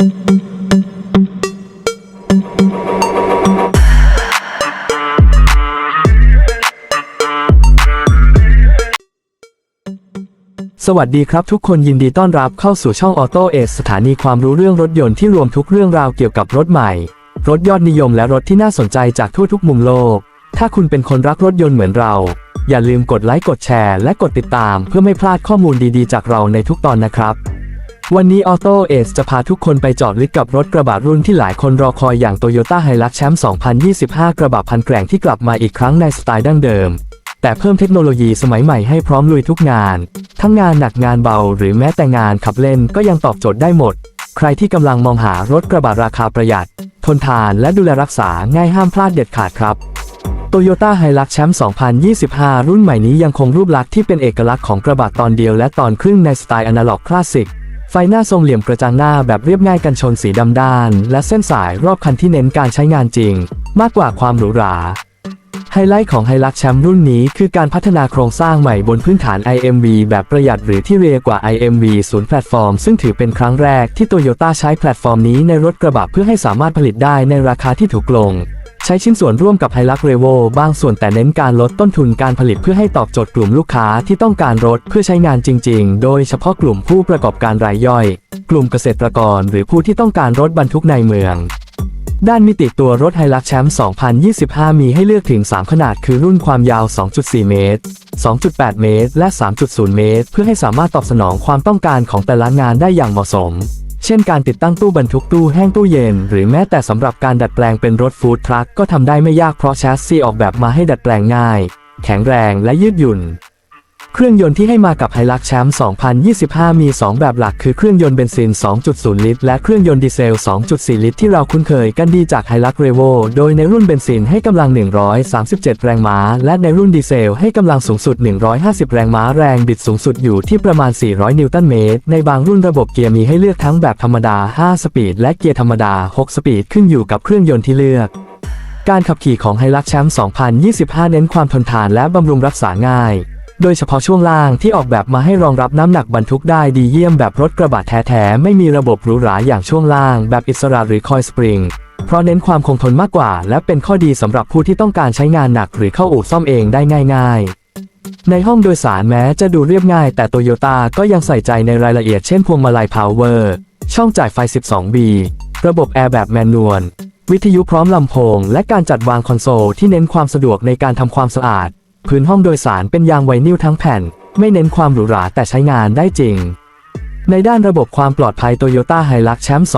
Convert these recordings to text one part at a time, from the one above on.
สวัสดีครับทุกคนยินดีต้อนรับเข้าสู่ช่องออโตเอสสถานีความรู้เรื่องรถยนต์ที่รวมทุกเรื่องราวเกี่ยวกับรถใหม่ รถยอดนิยมและรถที่น่าสนใจจากทั่วทุกมุมโลก ถ้าคุณเป็นคนรักรถยนต์เหมือนเรา อย่าลืมกดไลค์กดแชร์และกดติดตามเพื่อไม่พลาดข้อมูลดีๆ จากเราในทุกตอนนะครับ วันนี้ออโตเอสจะพาทุกคนไปจอดลึกกับรถกระบะรุ่นที่หลายคนรอคอยอย่าง Toyota Hilux แชมป์2025 กระบะพันแกร่งที่กลับมาอีกครั้งในสไตล์ดั้งเดิม แต่เพิ่มเทคโนโลยีสมัยใหม่ให้พร้อมลุยทุกงาน ทั้งงานหนักงานเบาหรือแม้แต่งานขับเล่นก็ยังตอบโจทย์ได้หมด ใครที่กำลังมองหารถกระบะราคาประหยัด ทนทานและดูแลรักษาง่ายห้ามพลาดเด็ดขาดครับ Toyota Hilux แชมป์2025 รุ่นใหม่นี้ยังคงรูปลักษณ์ที่เป็นเอกลักษณ์ของกระบะตอนเดียวและตอนครึ่งในสไตล์อนาล็อกคลาสสิก ไฟหน้าทรงเหลี่ยมกระจังหน้าแบบเรียบง่ายกันชนสีดำด้าน และเส้นสายรอบคันที่เน้นการใช้งานจริง มากกว่าความหรูหราไฮไลท์ของไฮลักแชมป์รุ่นนี้คือการพัฒนาโครงสร้างใหม่บนพื้นฐาน IMV แบบประหยัดหรือที่เรียกว่า IMV ศูนย์แพลตฟอร์ม ซึ่งถือเป็นครั้งแรกที่โตโยต้าใช้แพลตฟอร์มนี้ในรถกระบะเพื่อให้สามารถผลิตได้ในราคาที่ถูกลง ช้ชิ้นส่วนร่วมกับไฮลักเรโวบางส่วนแต่เน้นการลดต้นทุนการผลิตเพื่อให้ตอบโจทย์กลุ่มลูกค้าที่ต้องการรถเพื่อใช้งานจริง ๆ โดยเฉพาะกลุ่มผู้ประกอบการรายย่อย กลุ่มเกษตรกร หรือผู้ที่ต้องการรถบรรทุกในเมืองด้านมิติตัวรถไฮลักแชมป์ 2025 มีให้เลือกถึง 3 ขนาดคือรุ่นความยาว 2.4 เมตร 2.8 เมตร และ 3.0 เมตร เพื่อให้สามารถตอบสนองความต้องการของแต่ละงานได้อย่างเหมาะสม เช่นการติดตั้งตู้บรรทุกตู้แห้งตู้เย็น หรือแม้แต่สำหรับการดัดแปลงเป็นรถฟู้ดทรัคก็ทำได้ไม่ยากเพราะแชสซีออกแบบมาให้ดัดแปลงง่าย แข็งแรงและยืดหยุ่น เครื่องยนต์ที่ให้มากับไฮลักแชมป์ 2025 มี 2 แบบหลักคือเครื่องยนต์เบนซิน 2.0 ลิตร และเครื่องยนต์ดีเซล 2.4 ลิตร ที่เราคุ้นเคยกันดีจากไฮลักเรโวโดยในรุ่นเบนซินให้กำลัง 137 แรงม้า และในรุ่นดีเซลให้กำลังสูงสุด 150 แรงม้าแรงบิดสูงสุดอยู่ที่ประมาณ 400 นิวตันเมตร ในบางรุ่นระบบเกียร์มีให้เลือกทั้งแบบธรรมดา 5 สปีด และเกียร์ธรรมดา 6 สปีด ขึ้นอยู่กับเครื่องยนต์ที่เลือกการขับขี่ของไฮลักแชมป์ 2025 เน้นความทนทานและบำรุงรักษาง่าย โดยเฉพาะช่วงล่างที่ออกแบบมาให้รองรับน้ำหนักบรรทุกได้ดีเยี่ยมแบบรถกระบะแท้ๆ ไม่มีระบบหรูหราอย่างช่วงล่างแบบอิสระหรือคอยสปริง เพราะเน้นความคงทนมากกว่า และเป็นข้อดีสำหรับผู้ที่ต้องการใช้งานหนักหรือเข้าอู่ซ่อมเองได้ง่าย ๆในห้องโดยสารแม้จะดูเรียบง่าย แต่โตโยต้าก็ยังใส่ใจในรายละเอียดเช่นพวงมาลัยพาวเวอร์ช่องจ่ายไฟ 12B ระบบแอร์แบบแมนนวล วิทยุพร้อมลำโพง และการจัดวางคอนโซลที่เน้นความสะดวกในการทำความสะอาด พื้นห้องโดยสารเป็นยางไวนิลทั้งแผ่น ไม่เน้นความหรูหราแต่ใช้งานได้จริง ในด้านระบบความปลอดภัย Toyota Hilux แชมป์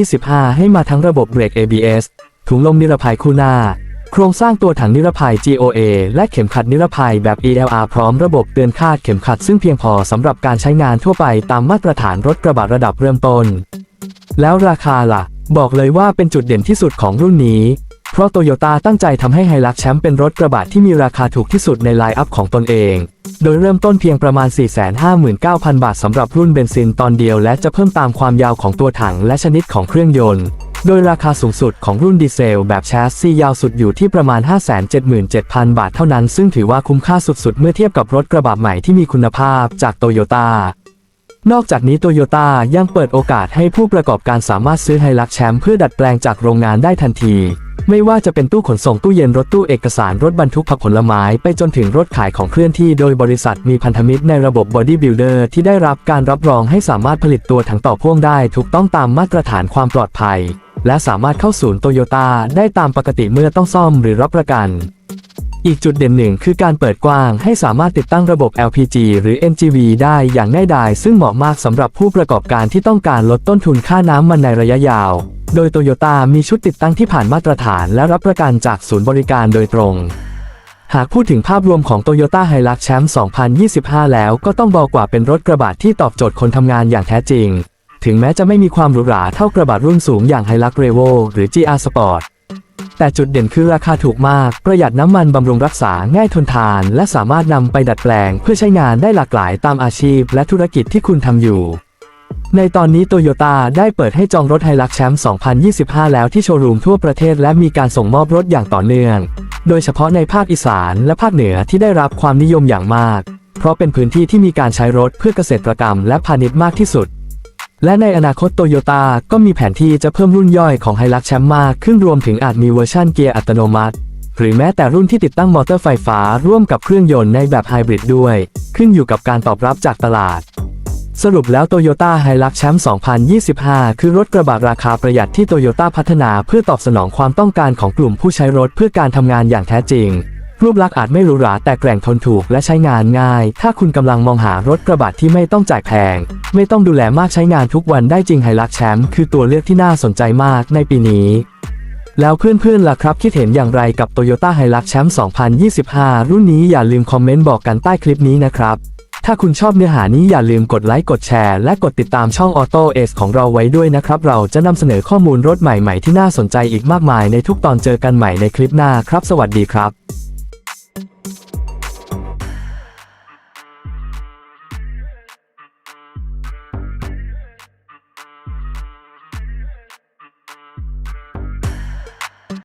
2025 ให้มาทั้งระบบเบรก ABS ถุงลมนิรภัยคู่หน้า โครงสร้างตัวถังนิรภัย GOA และเข็มขัดนิรภัยแบบ ELR พร้อมระบบเตือนคาดเข็มขัดซึ่งเพียงพอสำหรับการใช้งานทั่วไปตามมาตรฐานรถกระบะระดับเริ่มต้น แล้วราคาล่ะ บอกเลยว่าเป็นจุดเด่นที่สุดของรุ่นนี้ เพราะโตโยต้าตั้งใจทำให้ไฮลักแชมป์เป็นรถกระบะที่มีราคาถูกที่สุดในไลน์อัพของตนเอง โดยเริ่มต้นเพียงประมาณ 459,000 บาทสำหรับรุ่นเบนซินตอนเดียวและจะเพิ่มตามความยาวของตัวถังและชนิดของเครื่องยนต์ โดยราคาสูงสุดของรุ่นดีเซลแบบแชสซียาวสุดอยู่ที่ประมาณ 577,000 บาทเท่านั้น ซึ่งถือว่าคุ้มค่าสุดๆ เมื่อเทียบกับรถกระบะใหม่ที่มีคุณภาพจากโตโยต้านอกจากนี้โตโยต้ายังเปิดโอกาสให้ผู้ประกอบการสามารถซื้อไฮลักแชมป์เพื่อดัดแปลงจากโรงงานได้ทันที ไม่ว่าจะเป็นตู้ขนส่งตู้เย็นรถตู้เอกสารรถบรรทุกผักผลไม้ ไปจนถึงรถขายของเคลื่อนที่โดยบริษัทมีพันธมิตรในระบบบอดี้บิลเดอร์ที่ได้รับการรับรองให้สามารถผลิตตัวถังต่อพ่วงได้ถูกต้องตามมาตรฐานความปลอดภัย และสามารถเข้าศูนย์โตโยต้าได้ตามปกติเมื่อต้องซ่อมหรือรับประกัน อีกจุดเด่นหนึ่งคือการเปิดกว้างให้สามารถติดตั้งระบบ LPG หรือ NGV ได้อย่างง่ายดายซึ่งเหมาะมากสำหรับผู้ประกอบการที่ต้องการลดต้นทุนค่าน้ำมันในระยะยาว โดยโตโยต้ามีชุดติดตั้งที่ผ่านมาตรฐานและรับประกันจากศูนย์บริการโดยตรง หากพูดถึงภาพรวมของ Toyota Hilux แชมป์2025 แล้วก็ต้องบอกว่าเป็นรถกระบะที่ตอบโจทย์คนทำงานอย่างแท้จริง ถึงแม้จะไม่มีความหรูหราเท่ากระบะรุ่นสูงอย่าง Hilux Revo หรือ GR Sport แต่จุดเด่นคือราคาถูกมาก ประหยัดน้ำมันบำรุงรักษาง่ายทนทาน และสามารถนำไปดัดแปลง เพื่อใช้งานได้หลากหลายตามอาชีพ และธุรกิจที่คุณทำอยู่ ในตอนนี้โตโยต้าได้เปิดให้จองรถไฮลักแชมป์ 2025 แล้วที่โชว์รูมทั่วประเทศและมีการส่งมอบรถอย่างต่อเนื่อง โดยเฉพาะในภาคอีสานและภาคเหนือที่ได้รับความนิยมอย่างมาก เพราะเป็นพื้นที่ที่มีการใช้รถเพื่อเกษตรกรรม และพาณิชย์มากที่สุด และในอนาคตโตโยต้าก็มีแผนที่จะเพิ่มรุ่นย่อยของไฮลักแชมป์มากขึ้นรวมถึงอาจมีเวอร์ชันเกียร์อัตโนมัติ หรือแม้แต่รุ่นที่ติดตั้งมอเตอร์ไฟฟ้าร่วมกับเครื่องยนต์ในแบบไฮบริดด้วย ขึ้นอยู่กับการตอบรับจากตลาด สรุปแล้ว Toyota Hilux Champ 2025 คือรถกระบะราคาประหยัดที่ Toyota พัฒนาเพื่อตอบสนองความต้องการของกลุ่มผู้ใช้รถเพื่อการทำงานอย่างแท้จริง รูปลักษณ์อาจไม่หรูหราแต่แกร่งทนถูกและใช้งานง่าย ถ้าคุณกำลังมองหารถกระบะที่ไม่ต้องจ่ายแพง ไม่ต้องดูแลมากใช้งานทุกวันได้จริง Hilux Champ คือตัวเลือกที่น่าสนใจมากในปีนี้ แล้วเพื่อนๆล่ะครับคิดเห็นอย่างไรกับ Toyota Hilux Champ 2025 รุ่นนี้อย่าลืมคอมเมนต์บอกกันใต้คลิปนี้นะครับถ้าคุณชอบเนื้อหานี้อย่าลืมกดไลค์ กดแชร์ และกดติดตามช่อง Auto S ของเราไว้ด้วยนะครับ เราจะนำเสนอข้อมูลรถใหม่ ๆ ที่น่าสนใจอีกมากมายในทุกตอนเจอกันใหม่ในคลิปหน้าครับ สวัสดีครับ